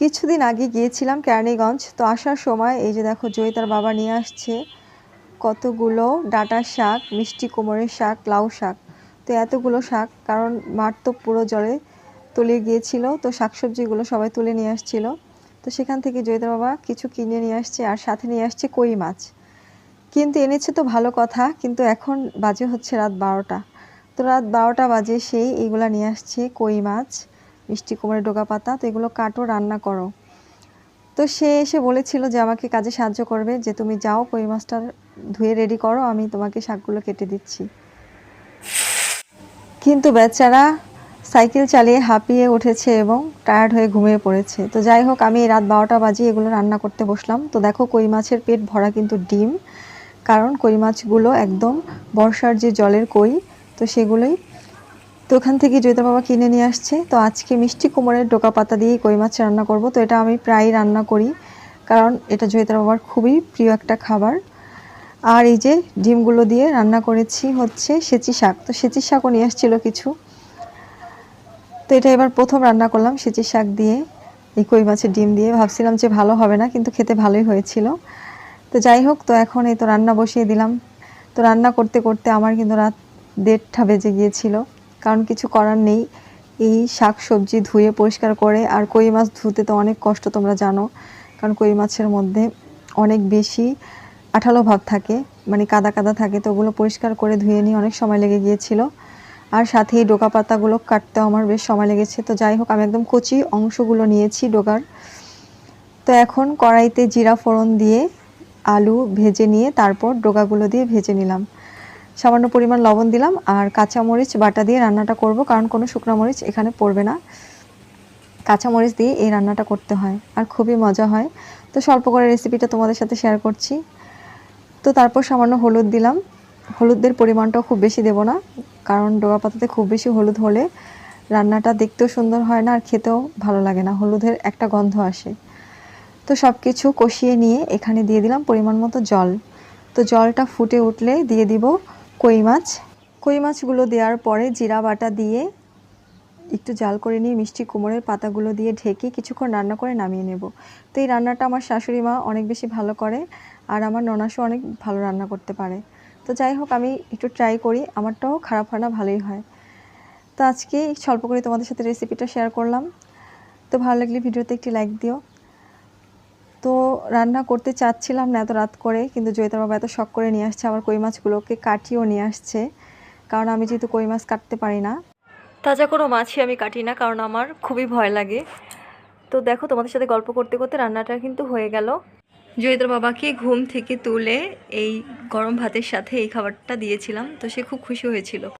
কিছুদিন আগে গিয়েছিলাম কেরানীগঞ্জ, তো আসার সময় এই যে দেখো জয়ী তার বাবা নিয়ে আসছে কতগুলো ডাঁটার শাক, মিষ্টি কোমরের শাক, লাউ শাক। তো এতগুলো শাক, কারণ মাঠ তো পুরো জলে তলিয়ে গিয়েছিল, তো শাকসবজিগুলো সবাই তুলে নিয়ে আসছিল। তো সেখান থেকে জয়িতার বাবা কিছু কিনে নিয়ে আসছে আর সাথে নিয়ে আসছে কই মাছ। কিন্তু এনেছে তো ভালো কথা, কিন্তু এখন বাজে হচ্ছে রাত বারোটা। তো রাত বারোটা বাজে সেই এইগুলা নিয়ে আসছে কই মাছ। মিষ্টি কুমড়ের ডোকা পাতা, তো এগুলো কাটো, রান্না করো। তো সে এসে বলেছিল যে, আমাকে কাজে সাহায্য করবে, যে তুমি যাও, কই মাছটা ধুয়ে রেডি করো, আমি তোমাকে শাকগুলো কেটে দিচ্ছি। কিন্তু বেচারা সাইকেল চালিয়ে হাঁপিয়ে উঠেছে এবং টায়ার্ড হয়ে ঘুমিয়ে পড়েছে। তো যাই হোক, আমি রাত বারোটা বাজে এগুলো রান্না করতে বসলাম। তো দেখো, কই মাছের পেট ভরা কিন্তু ডিম, কারণ কই মাছগুলো একদম বর্ষার যে জলের কই, তো সেগুলোই তো ওখান থেকে জয়িতা বাবা কিনে নিয়ে আসছে। তো আজকে মিষ্টি কুমড়ের ডোকা পাতা দিয়েই কই মাছ রান্না করব, তো এটা আমি প্রায় রান্না করি। কারণ এটা জয়িতার বাবার খুবই প্রিয় একটা খাবার। আর এই যে ডিমগুলো দিয়ে রান্না করেছি হচ্ছে সেচি শাক। তো সেচি শাকও নিয়ে আসছিল কিছু। তো এটা এবার প্রথম রান্না করলাম সেচি শাক দিয়ে, এই কই মাছের ডিম দিয়ে। ভাবছিলাম যে ভালো হবে না, কিন্তু খেতে ভালোই হয়েছিল। তো যাই হোক, তো এখন এই তো রান্না বসিয়ে দিলাম। তো রান্না করতে করতে আমার কিন্তু রাত দেড়টা বেজে গিয়েছিল। কারণ কিছু করার নেই। এই শাক সবজি ধুয়ে পরিষ্কার করে, আর কই মাছ ধুতে তো অনেক কষ্ট তোমরা জানো, কারণ কই মাছের মধ্যে অনেক বেশি আঠালো ভাব থাকে মানে কাদা কাদা থাকে, তো ওগুলো পরিষ্কার করে ধুয়ে নিয়ে অনেক সময় লেগে গিয়েছিল। আর সাথে এই ডোকা পাতাগুলো কাটতেও আমার বেশ সময় লেগেছে। তো যাই হোক, আমি একদম কচি অংশগুলো নিয়েছি ডোকার। তো এখন কড়াইতে জিরা ফোড়ন দিয়ে আলু ভেজে নিয়ে তারপর ডোকাগুলো দিয়ে ভেজে নিলাম। সামান্য পরিমাণ লবণ দিলাম আর কাঁচামরিচ বাটা দিয়ে রান্নাটা করব, কারণ কোনো শুকনো মরিচ এখানে পড়বে না। কাঁচামরিচ দিয়ে এই রান্নাটা করতে হয় আর খুবই মজা হয়। তো স্বল্প করে রেসিপিটা তোমাদের সাথে শেয়ার করছি। তো তারপর সামান্য হলুদ দিলাম। হলুদের পরিমাণটাও খুব বেশি দেব না, কারণ ডোকা পাতাতে খুব বেশি হলুদ হলে রান্নাটা দেখতেও সুন্দর হয় না আর খেতেও ভালো লাগে না, হলুদের একটা গন্ধ আসে। তো সব কিছু কষিয়ে নিয়ে এখানে দিয়ে দিলাম পরিমাণ মতো জল। তো জলটা ফুটে উঠলে দিয়ে দিব কই মাছ? কই মাছগুলো দেওয়ার পরে জিরা বাটা দিয়ে একটু জাল করে নিয়ে মিষ্টি কুমড়ের পাতাগুলো দিয়ে ঢেকে কিছুক্ষণ রান্না করে নামিয়ে নেব। তো এই রান্নাটা আমার শাশুড়ি মা অনেক বেশি ভালো করে আর আমার ননাসও অনেক ভালো রান্না করতে পারে। তো যাই হোক, আমি একটু ট্রাই করি, আমারটাও খারাপ হয় না, ভালোই হয়। তো আজকে স্বল্প করে তোমাদের সাথে রেসিপিটা শেয়ার করলাম। তো ভালো লাগলে ভিডিওতে একটি লাইক দিও। তো রান্না করতে চাচ্ছিলাম না এত রাত করে, কিন্তু জয়িতার বাবা এত শখ করে নিয়ে আসছে, আবার কই মাছগুলোকে কাটিয়েও নিয়ে আসছে। কারণ আমি যেহেতু কই মাছ কাটতে পারি না, তাজা কোনো মাছই আমি কাটি না, কারণ আমার খুবই ভয় লাগে। তো দেখো, তোমাদের সাথে গল্প করতে করতে রান্নাটা কিন্তু হয়ে গেল। জয়িতার বাবাকে ঘুম থেকে তুলে এই গরম ভাতের সাথে এই খাবারটা দিয়েছিলাম, তো সে খুব খুশি হয়েছিল।